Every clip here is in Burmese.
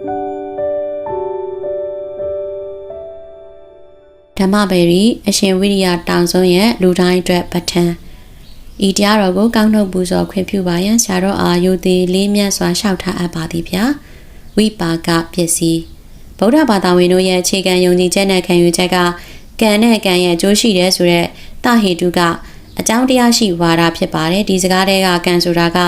ဓမ္မပရီအရှင်ဝိရိယတောင်ဆုံးရဲ့လူတိုင်းအတွက်ပဋ္ဌာန်းဤတရားတော်ကိုကောင်းနှုတ်ပူဇော်ခွင့်ပြုပါရန်ဆရာတော်အာယုသေးလေးမြတ်စွာလျှောက်ထားအပ်ပါသည်ဗျာဝိပါကပစ္စည်းဗုဒ္ဓဘာသာဝင်တို့ရဲ့အခြေခံယုံကြည်ချက်နဲ့ခံယူချက်ကကံနဲ့ကံရဲ့အကျိုးရှိတယ်ဆိုတဲ့တဟေတုက အကြောင်းတရားရှိဝါဒဖြစ်ပါတယ်ဒီစကားတွေကကံဆိုတာက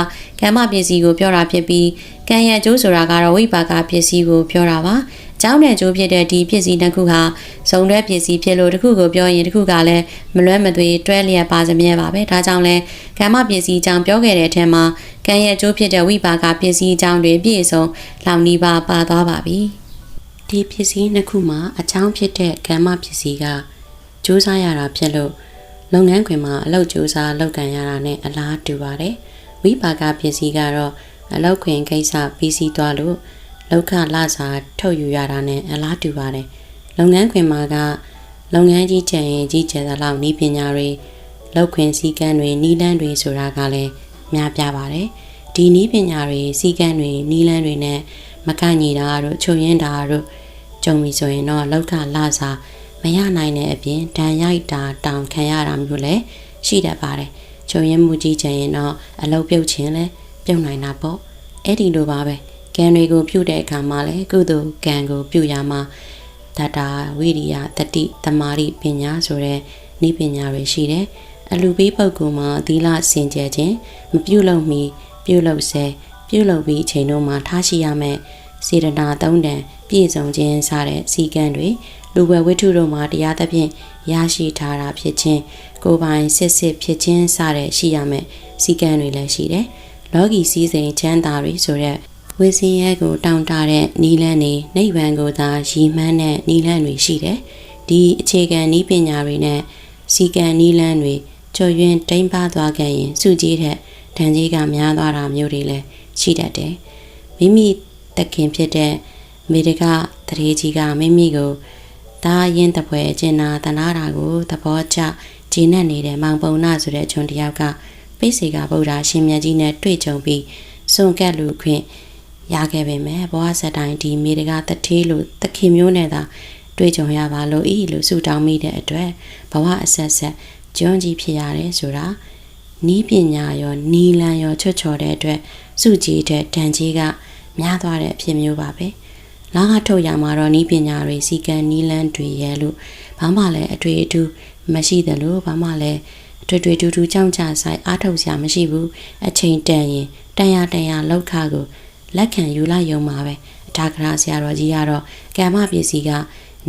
ကမ္မပစ္စည်းကိုပြောတာဖြစ်ပြီးကံရဲ့အကျိုးဆိုတာကတော့ဝိပါကပစ္စည်းကိုပြောတာပါအကြောင်းနဲ့အကျိုးဖြစ်တဲ့ဒီပစ္စည်းတစ်ခုဟာဇုံတွဲပစ္စည်းဖြစ်လို့တစ်ခုကိုပြောရင်တစ်ခုကလည်းမလွဲမသွေတွဲလျက်ပါစမြဲပါပဲဒါကြောင့်လဲကမ္မပစ္စည်းအကြောင်းပြောခဲ့တဲ့အထက်မှာကံရဲ့အကျိုးဖြစ်တဲ့ဝိပါကပစ္စည်းအကြောင်းတွေပြည့်စုံလောင်နီးပါပါသွားပါပြီဒီပစ္စည်းနှစ်ခုမှာအကြောင်းဖြစ်တဲ့ကမ္မပစ္စည်းကစူးစမ်းရတာဖြစ်လို့ လုပ်ငန်းခွင်မှာအလုပ်ကြိုးစားလုပ်ကန်ရတာနဲ့အလားတူပါတယ်။ဝိပါကပစ္စည်းကတော့အလုပ်ခွင်ကိစ္စပြီးစီးသွားလို့လောက်ခလစာထုတ်ယူရတာနဲ့အလားတူပါတယ်။လုပ်ငန်းခွင်မှာကလုပ်ငန်းကြီးကျယ်ရင်ကြီးကျယ်သလောက်ဤပညာတွေလုပ်ခွင်စည်းကမ်းတွေနီးလန်းတွေဆိုတာကလည်းများပြားပါတယ်။ဒီနီးပညာတွေစည်းကမ်းတွေနီးလန်းတွေနဲ့မကန့်ညီတာတို့ချုပ်ရင်းတာတို့ကြုံပြီဆိုရင်တော့လောက်ခလစာ မရနိုင်တဲ့အပြင်ဒဏ်ရိုက်တာတောင်ခံရတာမျိုးလည်းရှိတတ်ပါတယ်။ချုံရင်မှုကြီးချင်ရင်တော့အလုပ်ပြုတ်ခြင်းလည်းပြုတ်နိုင်တာပေါ့။အဲ့ဒီလိုပါပဲ။ကံတွေကိုပြုတ်တဲ့အခါမှာလည်းကုသိုလ်ကံကိုပြုတ်ရမှာတတာဝိရိယတတိတမာရိပညာဆိုတဲ့ဤပညာတွေရှိတယ်။အလူပေးပုဂ္ဂိုလ်မှာသီလစင်ကြယ်ခြင်းမပြုတ်လို့မီပြုတ်လို့ဆဲပြုတ်လို့ပြီးအချိန်တို့မှာထားရှိရမယ်။စေတနာသုံးတန်ပြည့်စုံခြင်းစတဲ့စီကံတွေ လူဝဲဝိထုတို့မှာတရားသဖြင့်ရရှိထားတာဖြစ်ခြင်းကိုယ်ပိုင်စစ်စစ်ဖြစ်ခြင်းစတဲ့ရှိရမယ်စီကံတွေလည်းရှိတယ်။လောကီစည်းစိမ်ချမ်းသာတွေဆိုတဲ့ဝိစင်းရဲကိုတောင်းတတဲ့နီလန်းနေနိဗ္ဗာန်ကိုသာရည်မှန်းတဲ့နီလန်းတွေရှိတယ်။ဒီအခြေခံဤပညာတွေနဲ့စီကံနီလန်းတွေကျော်ယွင်းတိမ်ပါသွားခဲ့ရင်စုကြည်တဲ့ဓာန်ကြီးကများသွားတာမျိုးတွေလည်းရှိတတ်တယ်။မိမိတခင်ဖြစ်တဲ့မေတကတရေကြီးကမိမိကို ဒါရင်တပွဲကျင်နာတနာတာကိုသဘောကျဂျင်းနဲ့နေတဲ့မောင်ပုံနာဆိုတဲ့ကျွန်တယောက်ကပိစေကဗုဒ္ဓရှင်မြတ်ကြီးနဲ့တွေ့ကြုံပြီးစွန့်ကက်လူခွင့်ရခဲ့ပေမဲ့ဘဝဆက်တိုင်းဒီမိတကတထေးလို့တခင်မျိုးနဲ့သာတွေ့ကြုံရပါလို့ဤလို့ဆုတောင်းမိတဲ့အတွက်ဘဝအဆက်ဆက်ကျွမ်းကြီးဖြစ်ရတယ်ဆိုတာနီးပညာရောနီလန်ရောချွတ်ချော်တဲ့အတွက်စုကြည်တဲ့တန်ကြီးကများသွားတဲ့အဖြစ်မျိုးပါပဲ။ လာကထုတ်ရမှာတော့နီးပညာတွေစီကံနီးလန်းတွေရဲ့လို့ဘာမှလည်းအတွေ့အထူးမရှိသလိုဘာမှလည်းအတွေ့အတွေ့တူတူကြောင်းကြဆိုင်အားထုတ်စရာမရှိဘူးအချိန်တန်ရင်တန်ရတန်ရလောက်ခကိုလက်ခံယူလိုက်ရုံပါပဲအထာကရာဆရာတော်ကြီးကတော့ကံမပစ္စည်းက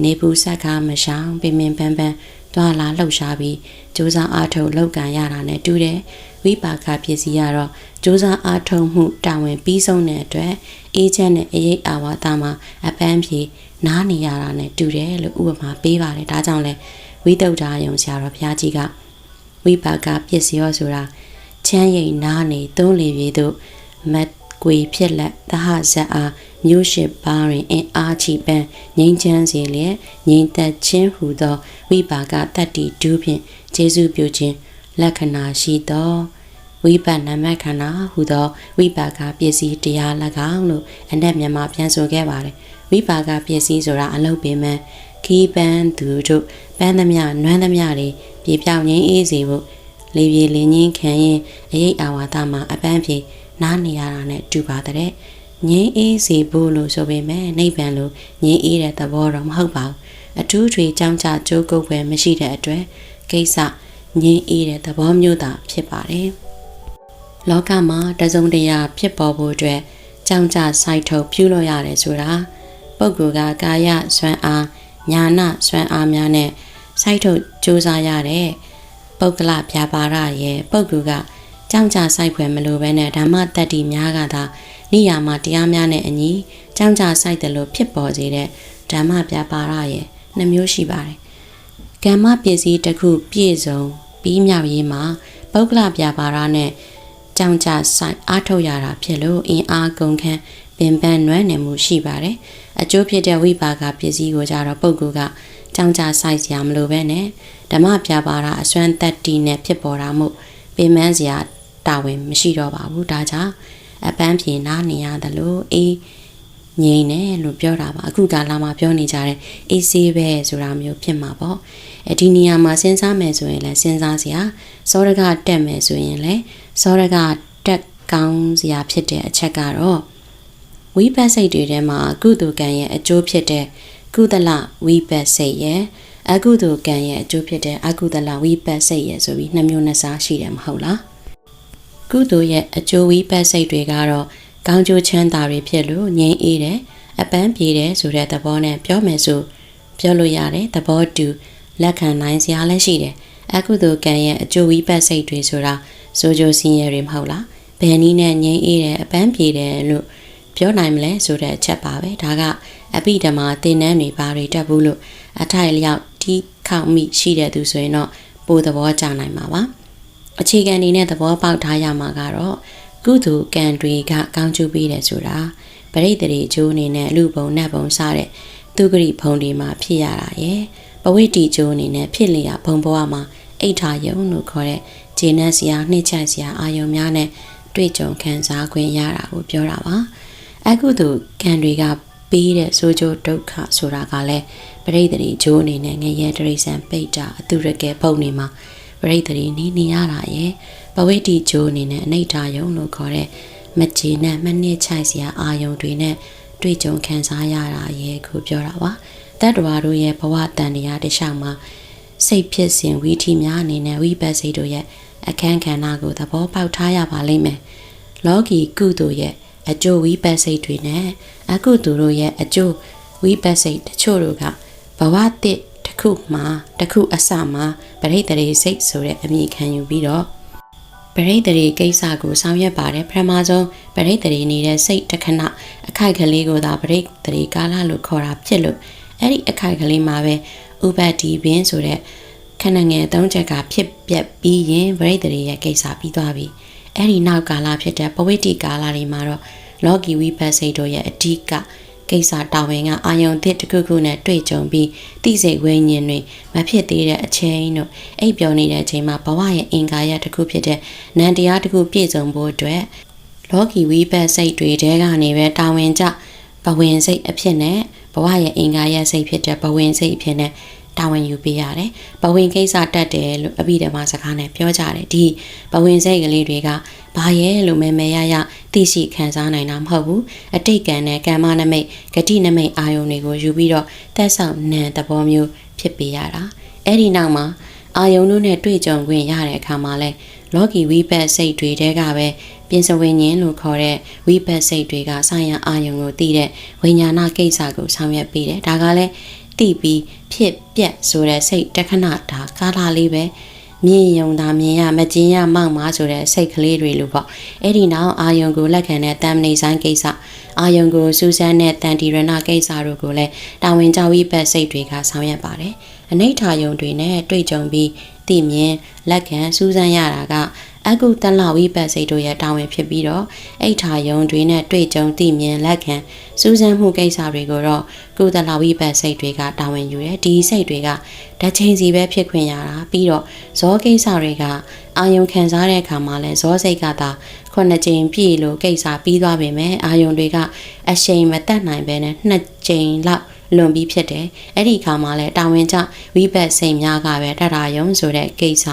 နေပူဆက်ကားမရှောင်ပင်ပင်ပန်းပန်းသွားလာလှုပ်ရှားပြီး စူးစမ်းအားထုတ်လောက်ကန်ရတာနဲ့တူတယ်ဝိပါကပစ္စည်းကတော့စူးစမ်းအားထုတ်မှုတာဝန်ပြီးဆုံးတဲ့အတွက်အေးချမ်းတဲ့အေးအာဝါဒမှာအပန်းဖြေနားနေရတာနဲ့တူတယ်လို့ဥပမာပေးပါတယ်ဒါကြောင့်လဲဝိတုဒ္ဓယုံဆရာတော်ဘုရားကြီးကဝိပါကပစ္စည်းရောဆိုတာချမ်းရိမ်နားနေသုံးလေပြေတို့မတ် ကွေဖြစ်လက်သဟဇက်အားမျိုးရှိပါရင်အင်အားချီပန်းငိမ့်ချမ်းစေလျက်ငိမ့်သက်ခြင်းဟူသောဝိပါကတတ္တိဒုဖြင့်ကျေစုပြုခြင်းလက္ခဏာရှိသောဝိပဿနာမခန္ဓာဟူသောဝိပါကပစ္စည်းတရား၎င်းလို့အနက်မြန်မာပြန်ဆိုခဲ့ပါတယ်ဝိပါကပစ္စည်းဆိုတာအလုပ်ပင်မခီးပန်းသူတို့ပန်းသမျှနွမ်းသမျှတွေပြေပြောင်းငင်းအေးစေဖို့လေပြေလင်းချင်းခံရင်အရေးအာဝါဒမှာအပန်းဖြေ နားနေရတာနဲ့တူပါတဲ့ငင်းအေးစေဖို့လို့ဆိုပေမဲ့နိဗ္ဗာန်လို့ငင်းအေးတဲ့သဘောတော့မဟုတ်ပါဘူးအထူးထွေကြောင်းကြကြိုးကုပ်ပဲမရှိတဲ့အတွက်ကိစ္စငင်းအေးတဲ့သဘောမျိုးသာဖြစ်ပါတယ်လောကမှာတစုံတရာဖြစ်ပေါ်ဖို့အတွက်ကြောင်းကြစိုက်ထုတ်ပြုလို့ရတယ်ဆိုတာပုဂ္ဂိုလ်ကကာယစွမ်းအားညာနာစွမ်းအားများနဲ့စိုက်ထုတ်စူးစမ်းရတဲ့ပုဂ္ဂလပြာပါရရဲ့ပုဂ္ဂိုလ်က ကြောင်းကြစိုက်ဖွယ်မလိုဘဲနဲ့ဓမ္မတတ္တိများကသာနိယာမတရားများနဲ့အညီကြောင်းကြစိုက်တယ်လို့ဖြစ်ပေါ်စေတဲ့ဓမ္မပြာပါရရဲ့နှမျိုးရှိပါတယ်ကမ္မပစ္စည်းတစ်ခုပြည့်စုံပြီးမြောက်ရေးမှာပုဂ္ဂလပြာပါရနဲ့ကြောင်ကြဆိုင်အားထုတ်ရတာဖြစ်လို့အင်အားကုန်ခန်းပင်ပန်းနွမ်းနယ်မှုရှိပါတယ်။အကျိုးဖြစ်တဲ့ဝိပါကပစ္စည်းကိုကြတော့ပုဂ္ဂိုလ်ကကြောင်ကြဆိုင်စရာမလိုပဲနဲ့ဓမ္မပြပါတာအစွမ်းတက်တီနဲ့ဖြစ်ပေါ်တာမို့ပင်ပန်းစရာ တာဝန်မရှိတော့ပါဘူး။ဒါကြောင့်အပန်းဖြေနားနေရတယ်လို့အေးငြိမ်တယ်လို့ပြောတာပါအခုကာလမှာပြောနေကြတဲ့အေးဆေးပဲဆိုတာမျိုးဖြစ်မှာပေါ့အဲဒီနေရာမှာစဉ်းစားမယ်ဆိုရင်လည်းစဉ်းစားစရာစောရကတက်မယ်ဆိုရင်လည်းစောရကတက်ကောင်းစရာဖြစ်တဲ့အချက်ကတော့ဝိပတ်စိတ်တွေထဲမှာကုသိုလ်ကံရဲ့အကျိုးဖြစ်တဲ့ကုသလဝိပတ်စိတ်ရဲ့အကုသိုလ်ကံရဲ့အကျိုးဖြစ်တဲ့အကုသလဝိပတ်စိတ်ရဲ့ဆိုပြီးနှစ်မျိုးနှစ်စားရှိတယ်မဟုတ်လား ကုသိုလ်ရဲ့အကျိုးဝိပတ်စိတ်တွေကတော့ကောင်းကျိုးချမ်းသာတွေဖြစ်လို့ငြိမ်းအေးတယ်အပန်းပြေတယ်ဆိုတဲ့သဘောနဲ့ပြောမယ်ဆိုပြောလို့ရတယ်သဘောတူလက်ခံနိုင်စရာလည်းရှိတယ်အကုသိုလ်ကံရဲ့အကျိုးဝိပတ်စိတ်တွေဆိုတာစိုးကြိုးစင်းရဲတွေမဟုတ်လားဘယ်နည်းနဲ့ငြိမ်းအေးတယ်အပန်းပြေတယ်လို့ပြောနိုင်မလဲဆိုတဲ့အချက်ပါပဲဒါကအပိဓမ္မာသင်တန်းတွေပါတွေတက်ဘူးလို့အထိုက်လျောက်တီးခေါက်မိရှိတဲ့သူဆိုရင်တော့ပိုသဘောကျနိုင်မှာပါ အခြေခံအနေနဲ့သဘောပေါက်ထားရမှာကတော့ကုသိုလ်ကံတွေကကောင်းကျိုးပေးတယ်ဆိုတာပရိသေတွေအကျိုးအနေနဲ့လူပုံနတ်ပုံစတဲ့သူဂရိဘုံတွေမှာဖြစ်ရတာရယ်ပဝိတီကျိုးအနေနဲ့ဖြစ်လျာဘုံဘဝမှာအိဋ္ဌာယုံလို့ခေါ်တဲ့ဂျေနတ်စရာနှိမ့်ချစရာအာယုံများနဲ့တွေ့ကြုံခံစားခွင့်ရတာကိုပြောတာပါအခုသူကံတွေကပေးတဲ့ဆိုးကျိုးဒုက္ခဆိုတာကလည်းပရိသေတွေဂျိုးအနေနဲ့ငရဲတရိษံပိတ်တာအတုရကဲပုံနေမှာ ပရိသေတွေနေနေရတာရယ်ပဝိတီဂျိုးအနေနဲ့အနိဋ္ဌာယုံလို့ခေါ်တဲ့မကြေနဲ့မနစ်ချိုက်စရာအာယုံတွေနဲ့တွေ့ကြုံခံစားရတာရဲ့ကိုပြောတာပါတတ္တဝါတို့ရဲ့ဘဝတန်တရားတခြားမှာစိတ်ဖြစ်စဉ်ဝီထီများအနေနဲ့ဝိပတ်စိတ်တို့ရဲ့အခန်းကဏ္ဍကိုသဘောပေါက်ထားရပါလိမ့်မယ်လောကီကုသိုလ်ရဲ့အကျိုးဝိပတ်စိတ်တွေနဲ့အကုသိုလ်တို့ရဲ့အကျိုးဝိပတ်စိတ်တချို့တို့ကဘဝတစ် တစ်ခုမှာတစ်ခုအစမှာပရိသေစိတ်ဆိုတဲ့အမည်ခံယူပြီးတော့ပရိသေတွေကိစ္စကိုဆောင်ရွက်ပါတယ်ပထမဆုံးပရိသေတွေနေတဲ့စိတ်တခဏအခိုက်ကလေးကိုသာပရိသေကာလလို့ခေါ်တာဖြစ်လို့အဲ့ဒီအခိုက်ကလေးမှာပဲဥပတိပင်ဆိုတဲ့ခဏငယ်သုံးချက်ကဖြစ်ပြက်ပြီးရင်ပရိသေတွေရဲ့ကိစ္စပြီးသွားပြီအဲ့ဒီနောက်ကာလဖြစ်တဲ့ပဝိတိကာလတွေမှာတော့လောကီဝိပတ်စိတ်တို့ရဲ့အဓိက ကိစ္စတာဝန်ကအာယုံသစ်တစ်ခုခုနဲ့တွေ့ကြုံပြီးတိစိတ်ဝိညာဉ်တွေမဖြစ်သေးတဲ့အချိန်တို့အိပ်ပျော်နေတဲ့အချိန်မှာဘဝရဲ့အင်္ဂါရတစ်ခုဖြစ်တဲ့နန္တရားတစ်ခုပြည့်စုံဖို့အတွက်လောကီဝိပတ်စိတ်တွေတဲကနေပဲတာဝန်ကျဘဝင်စိတ်အဖြစ်နဲ့ဘဝရဲ့အင်္ဂါရစိတ်ဖြစ်တဲ့ဘဝင်စိတ်အဖြစ်နဲ့ တာဝန်ယူပေးရတယ်။ဘဝင်ကိစ္စတတ်တယ်လို့အဘိဓမ္မာစကားနဲ့ပြောကြတယ်။ဒီဘဝင်စိတ်ကလေးတွေကဘာရဲ့လို့မဲမဲရရသိရှိခံစားနိုင်တာမဟုတ်ဘူး။အတိတ်ကံနဲ့ကမ္မနမိတ်ဂတိနမိတ်အာယုန်တွေကိုယူပြီးတော့တက်ဆောင်နံသဘောမျိုးဖြစ်ပေးရတာ။အဲ့ဒီနောက်မှာအာယုန်တို့နဲ့တွေ့ကြုံခွင့်ရတဲ့အခါမှာလဲလောကီဝိပတ်စိတ်တွေတဲကပဲပြင်စဝိညာဉ်လို့ခေါ်တဲ့ဝိပတ်စိတ်တွေကဆိုင်ရာအာယုံကိုသိတဲ့ဝိညာဏကိစ္စကိုဆောင်ရွက်ပေးတယ်ဒါကလည်း သိပြီးဖြစ်ပြက်ဆိုတဲ့စိတ်တခဏတာကာလာလေးပဲမြင်ယုံတာမြင်ရမကျင်ရမောက်မာဆိုတဲ့စိတ်ကလေးတွေလို့ပေါ့အဲ့ဒီနောက်အာယုံကိုလက်ခံတဲ့တမ်နေဆိုင်ကိစ္စအာယုံကိုစူးစမ်းတဲ့တန်တီရဏကိစ္စတို့ကိုလည်းတာဝန်ကြောဝိပတ်စိတ်တွေကဆောင်ရွက်ပါတယ်အနိဋ္ဌာယုံတွေနဲ့တွေ့ကြုံပြီးသိမြင်လက်ခံစူးစမ်းရတာက အကုတလဝိပတ်စိတ်တို့ရဲ့တာဝန်ဖြစ်ပြီးတော့အိဋ္ဌာယုံတွေနဲ့တွေ့ကြုံသိမြင်လက်ခံစူးစမ်းမှုကိစ္စတွေကိုတော့ကုသလဝိပတ်စိတ်တွေကတာဝန်ယူတယ်ဒီစိတ်တွေကဓာတ်ချင်းစီပဲဖြစ်ခွင့်ရတာပြီးတော့ဇောကိစ္စတွေကအာယုံခံစားတဲ့အခါမှာလဲဇောစိတ်ကသာခုနှစ်ကြိမ်ပြည့်လို့ကိစ္စပြီးသွားပေမဲ့အာယုံတွေကအရှိန်မတက်နိုင်ပဲနဲ့နှစ်ကြိမ်လောက်လွန်ပြီးဖြစ်တယ်အဲ့ဒီခါမှာလဲတာဝန်ကျဝိပတ်စိတ်များကပဲတရာယုံဆိုတဲ့ကိစ္စ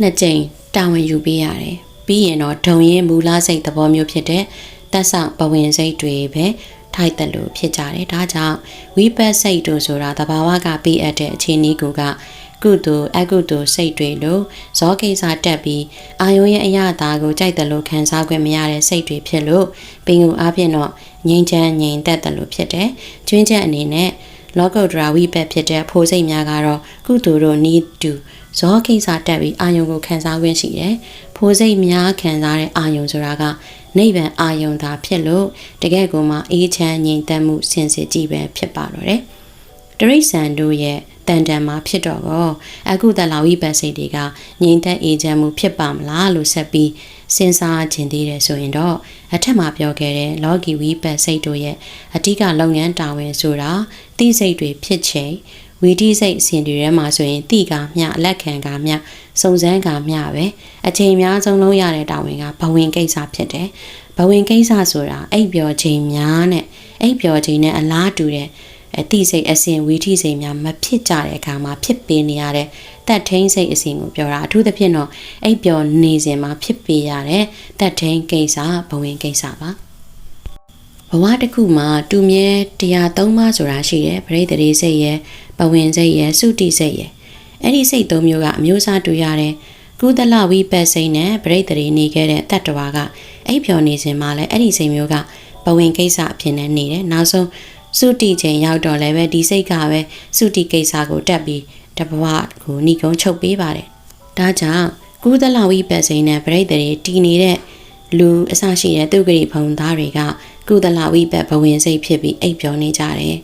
နှစ်ကြိမ် တာဝန်ယူပေးရတယ်ပြီးရင်တော့ဒုံရင်မူလစိတ်သဘောမျိုးဖြစ်တဲ့တက်ဆောင်ပဝင်စိတ်တွေပဲထိုက်တယ်လို့ဖြစ်ကြတယ်ဒါကြောင့်ဝိပတ်စိတ်တို့ဆိုတာတဘာဝကပေးအပ်တဲ့အခြေအနေကိုကကုသိုလ်အကုသိုလ်စိတ်တွေလို့ဇောကိစ္စတက်ပြီးအာယုံရဲ့အရာသားကိုကြိုက်တယ်လို့ခံစား권မရတဲ့စိတ်တွေဖြစ်လို့ပင်ကိုအားဖြင့်တော့ငြိမ်းချမ်းငြိမ်သက်တယ်လို့ဖြစ်တယ်။ကျွင်းချက်အနေနဲ့လောကုတ္တရာဝိပတ်ဖြစ်တဲ့ဖိုးစိတ်များကတော့ကုသိုလ်တို့နီးတူ ဇောကိစ္စတက်ပြီးအာယုံကိုခံစား권ရှိတယ်။ဖိုးစိတ်များခံစားတဲ့အာယုံဆိုတာကနိဗ္ဗာန်အာယုံသာဖြစ်လို့တကယ်ကိုမှအေးချမ်းငြိမ်သက်မှုစင်စစ်ကြည့်ပဲဖြစ်ပါတော့တယ်။တရိษံတို့ရဲ့တန်တန်မှာဖြစ်တော့ကောအခုတလာဝိပတ်စိတ်တွေကငြိမ်သက်အေးချမ်းမှုဖြစ်ပါမလားလို့ဆက်ပြီးစဉ်းစားခြင်းသေးတယ်ဆိုရင်တော့အထက်မှာပြောခဲ့တဲ့လော်ဂီဝိပတ်စိတ်တို့ရဲ့အဓိကလုပ်ငန်းတာဝန်ဆိုတာသိစိတ်တွေဖြစ်ချိန် ဝီတိစိတ်အစဉ်တွေထဲမှာဆိုရင်တိကမျှလက်ခံကမျှစုံစမ်းကမျှပဲအချိန်များဆုံးလုံးရတဲ့တာဝန်ကဘဝင်ကိစ္စဖြစ်တယ်ဘဝင်ကိစ္စဆိုတာအိပ်ပျော်ချိန်များနဲ့အိပ်ပျော်ခြင်းနဲ့အလားတူတဲ့အတိစိတ်အစဉ်ဝီထိစိတ်များမဖြစ်ကြတဲ့အခါမှာဖြစ်ပေးနေရတဲ့တက်ထင်းစိတ်အစဉ်ကိုပြောတာအထူးသဖြင့်တော့အိပ်ပျော်နေစဉ်မှာဖြစ်ပေးရတဲ့တက်ထင်းကိစ္စဘဝင်ကိစ္စပါဘဝတစ်ခုမှာတူမြဲတရားသုံးပါးဆိုတာရှိတယ်ပရိသေရိစိတ်ရဲ့ ဘဝင်စိတ်ရဲ့စုတိစိတ်ရဲ့အဲ့ဒီစိတ်သုံးမျိုးကအမျိုးအစားတူရတယ်ကုသလဝိပတ်စိတ်နဲ့ပရိသေရိနေခဲ့တဲ့တတ္တဝါကအိပ်ပျော်နေစဉ်မှာလည်းအဲ့ဒီစိတ်မျိုးကဘဝင်ကိစ္စအဖြစ်နဲ့နေတယ်နောက်ဆုံးစုတိချိန်ရောက်တော့လည်းပဲဒီစိတ်ကပဲစုတိကိစ္စကိုတက်ပြီးတဘဝကိုဏိကုံချုပ်ပေးပါတယ်ဒါကြောင့်ကုသလဝိပတ်စိတ်နဲ့ပရိသေရိတည်နေတဲ့လူအစရှိတဲ့သူဂရိဖုံသားတွေကကုသလဝိပတ်ဘဝင်စိတ်ဖြစ်ပြီးအိပ်ပျော်နေကြတယ်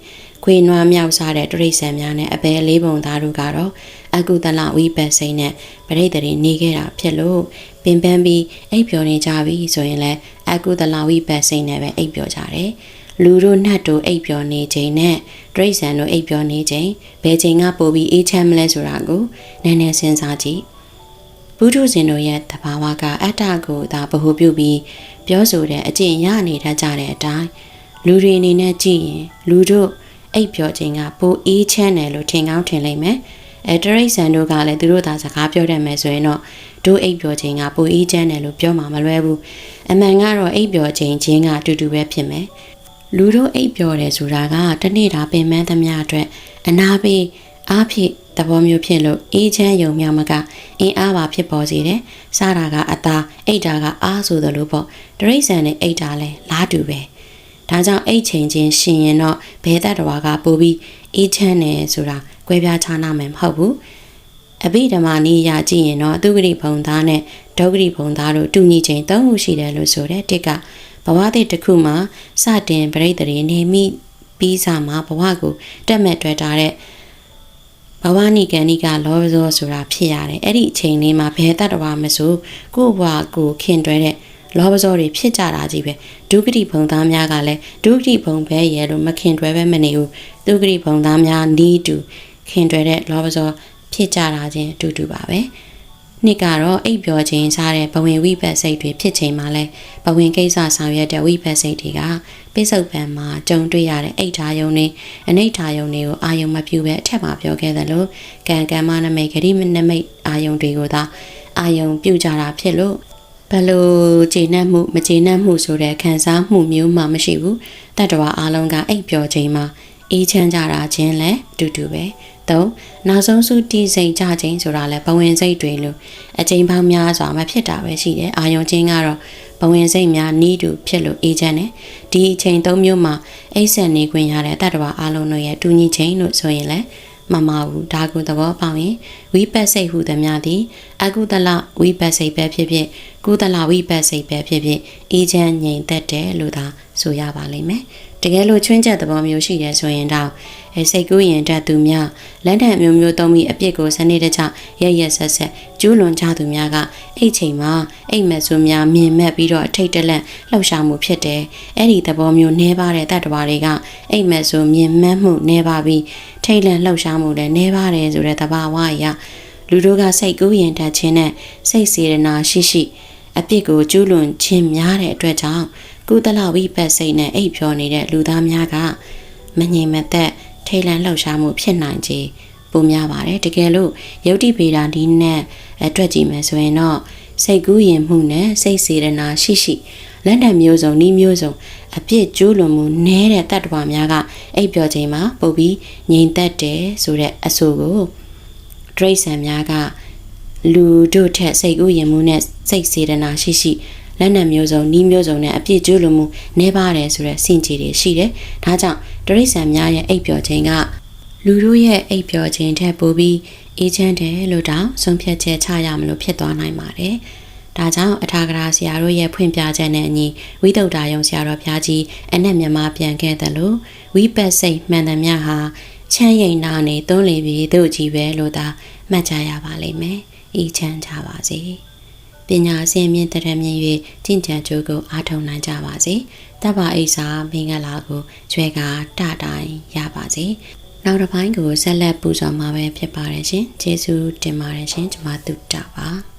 ခွေနွားမြောက်စားတဲ့တရိษံများနဲ့အဘဲလေးပုံသားတို့ကတော့အကုသလဝိပတ်စိတ်နဲ့ပရိသေတွေနေခဲ့တာဖြစ်လို့ပင်ပန်းပြီးအိပ်ပျော်နေကြပြီဆိုရင်လည်းအကုသလဝိပတ်စိတ်နဲ့ပဲအိပ်ပျော်ကြတယ်လူတို့နှက်တို့အိပ်ပျော်နေချိန်နဲ့တရိษံတို့အိပ်ပျော်နေချိန်ဘယ်ချိန်ကပိုပြီးအေးချမ်းမလဲဆိုတာကိုနည်းနည်းစဉ်းစားကြည့်ဘုဒ္ဓဇင်တို့ရဲ့တဘာဝကအတ္တကိုသာဗဟုပြုပြီးပြောဆိုတဲ့အကျင့်ရနေတတ်ကြတဲ့အတိုင်းလူတွေအနေနဲ့ကြည့်ရင်လူတို့ အိပ်ပျော်ခြင်းကပိုအေးချမ်းတယ်လို့ထင်ကောင်းထင်လိမ့်မယ်အဲတရိษံတို့ကလည်းသူတို့သာစကားပြောတတ်မယ်ဆိုရင်တော့တို့အိပ်ပျော်ခြင်းကပိုအေးချမ်းတယ်လို့ပြောမှာမလွဲဘူးအမှန်ကတော့အိပ်ပျော်ခြင်းချင်းကအတူတူပဲဖြစ်မယ်လူတို့အိပ်ပျော်တယ်ဆိုတာကတနေ့တာပင်ပန်းသမျှအတွက်အနာပေးအားဖြင့်သဘောမျိုးဖြစ်လို့အေးချမ်းယုံမြောက်မကအင်းအားပါဖြစ်ပေါ်စေတယ်။စားတာကအသားအိတ်တာကအားဆိုသလိုပေါ့။တရိษံနဲ့အိတ်တာလဲလားတူပဲ။ ဒါကြောင့်အိတ်ချိန်ချင်းရှင်ရင်တော့ဘဲတတ်တော်ကပို့ပြီးအေးချမ်းတယ်ဆိုတာကွဲပြားခြားနာမယ်မဟုတ်ဘူး။အဘိဓမ္မာနီးရကြည့်ရင်တော့သူဂရိဘုံသားနဲ့ဒုဂရိဘုံသားတို့တူညီချိန်သုံးခုရှိတယ်လို့ဆိုတဲ့တစ်ကဘဝတည်တစ်ခုမှာစတင်ပြိတ္တရေနေမိပြီးစားမှာဘဝကိုတက်မဲ့တွေ့တာတဲ့ဘဝနိကဏိကလောဘဇောဆိုတာဖြစ်ရတယ်အဲ့ဒီအချိန်လေးမှာဘယ်တတ္တဝါမဆိုကိုယ့်ဘဝကိုခင်တွဲတဲ့ လောဘဇောတွေဖြစ်ကြတာကြီးပဲဒုက္ခတိဘုံသားများကလည်းဒုက္ခတိဘုံပဲရဲ့လို့မခင်တွဲပဲမနေဘူးဒုက္ခတိဘုံသားများနီးတူခင်တွဲတဲ့လောဘဇောဖြစ်ကြတာချင်းအတူတူပါပဲနှစ်ကတော့အိပ်ပျော်ခြင်းစားတဲ့ဘဝင်ဝိပတ်စိတ်တွေဖြစ်ချိန်မှာလဲဘဝင်ကိစ္စဆောင်ရွက်တဲ့ဝိပတ်စိတ်တွေကပိစုတ်ပံမှာကြုံတွေ့ရတဲ့အိတ်ထားယုံတွေအနိဋ္ဌာယုံတွေကိုအာယုံမပြူပဲအထက်မှာပြောခဲ့တယ်လို့ကံကံမနမိတ်ဂရိမနမိတ်အာယုံတွေကိုသာအာယုံပြုကြတာဖြစ်လို့ဘ လို့ကျေနပ်မှုမကျေနပ်မှုဆိုတဲ့ခံစားမှုမျိုးမှမရှိဘူးတတ္တဝါအလုံးကအိပ်ပျော်ချိန်မှာအေးချမ်းကြတာချင်းလည်းတူတူပဲသုံးနောက်ဆုံးစုတီးစိတ်ကြခြင်းဆိုတာလဲဘဝင်စိတ်တွေလို့အချိန်ပေါင်းများစွာမဖြစ်တာပဲရှိတယ်အာယုံချင်းကတော့ဘဝင်စိတ်များနီးတူဖြစ်လို့အေးချမ်းတယ်ဒီအချိန်သုံးမျိုးမှာအိတ်ဆက်နေခွင့်ရတဲ့တတ္တဝါအလုံးတို့ရဲ့တူညီချိန်လို့ဆိုရင်လဲ မမဘူးဒါကိုသဘောပေါက်ရင်ဝိပတ်စိတ်ဟုသမျှသည်အကုသလဝိပတ်စိတ်ပဲဖြစ်ဖြစ်ကုသလဝိပတ်စိတ်ပဲဖြစ်ဖြစ်အေးချမ်းငြိမ်သက်တယ်လို့သာဆိုရပါလိမ့်မယ် တကယ်လို့ချွင်းချက်သဘောမျိုးရှိတယ်ဆိုရင်တော့အဲစိတ်ကူးရင်တတ်သူများလက်ထက်မျိုးမျိုးသုံးပြီးအပြစ်ကိုစနစ်တကျရရဆက်ဆက်ကျူးလွန်ကြသူများကအဲ့ချိန်မှာအိတ်မက်ဆိုးများမြင်မဲ့ပြီးတော့အထိတ်တလန့်လှောက်ရှားမှုဖြစ်တယ်အဲ့ဒီသဘောမျိုးနှဲပါတဲ့တတ်တဝါတွေကအိတ်မက်ဆိုးမြင်မှတ်မှုနှဲပါပြီးထိတ်လန့်လှောက်ရှားမှုလည်းနှဲပါတယ်ဆိုတဲ့သဘာဝအရာလူတို့ကစိတ်ကူးရင်တတ်ခြင်းနဲ့စိတ်စေရနာရှိရှိအပြစ်ကိုကျူးလွန်ခြင်းများတဲ့အတွက်ကြောင့် ကုသလဝိပတ်စိတ်နဲ့အိပ်ဖြောနေတဲ့လူသားများကမငြိမ်မသက်ထိတ်လန့်လှုပ်ရှားမှုဖြစ်နိုင်ခြေပိုများပါတယ်တကယ်လို့ယုတ်တိပေတာဒီနဲ့အတွက်ကြည့်မယ်ဆိုရင်တော့စိတ်ကူးရင်မှုနဲ့စိတ်စေရနာရှိရှိလက်နက်မျိုးစုံဤမျိုးစုံအပြစ်ကျိုးလွန်မှုနည်းတဲ့တတ္တဝါများကအိပ်ပျော်ချိန်မှာပုတ်ပြီးငြိမ်သက်တယ်ဆိုတဲ့အဆိုကိုဒရိษံများကလူတို့ထက်စိတ်ကူးရင်မှုနဲ့စိတ်စေရနာရှိရှိ လက်နက်မျိုးစုံနီးမျိုးစုံနဲ့အပြည့်ကျိုးလိုမှုနှဲပါတယ်ဆိုတဲ့စင်ကြီးတွေရှိတယ်။ဒါကြောင့်တရိษံများရဲ့အိပ်ပျော်ခြင်းကလူတို့ရဲ့အိပ်ပျော်ခြင်းထက်ပိုပြီးအေးချမ်းတယ်လို့တောင်ဆုံးဖြတ်ချက်ချရမလို့ဖြစ်သွားနိုင်ပါတယ်။ဒါကြောင့်အထာဂရာဆရာတို့ရဲ့ဖွင့်ပြချက်နဲ့အညီဝိတုဒ္ဓယုံဆရာတော်ဘုရားကြီးအနက်မြမပြန်ခဲ့တယ်လို့ဝိပတ်စိတ်မှန်သမျှဟာချမ်းရိန်နာနေသွန်းလီပြီးတို့ကြီးပဲလို့သာမှတ်ကြရပါလိမ့်မယ်။ဤချမ်းကြပါစေ။ ပညာအစဉ်မြင့်တရမြင့်၍တင့်ကြံကြိုးကိုအားထုတ်နိုင်ကြပါစေ။တပ်ပါအိစာမင်္ဂလာကိုကျွဲကတတိုင်းရပါစေ။နောက်တစ်ပိုင်းကိုဆက်လက်ပူဇော်မှာပဲဖြစ်ပါတယ်ရှင်။ကျေးဇူးတင်ပါတယ်ရှင်။ကျွန်မတုတ္တပါ။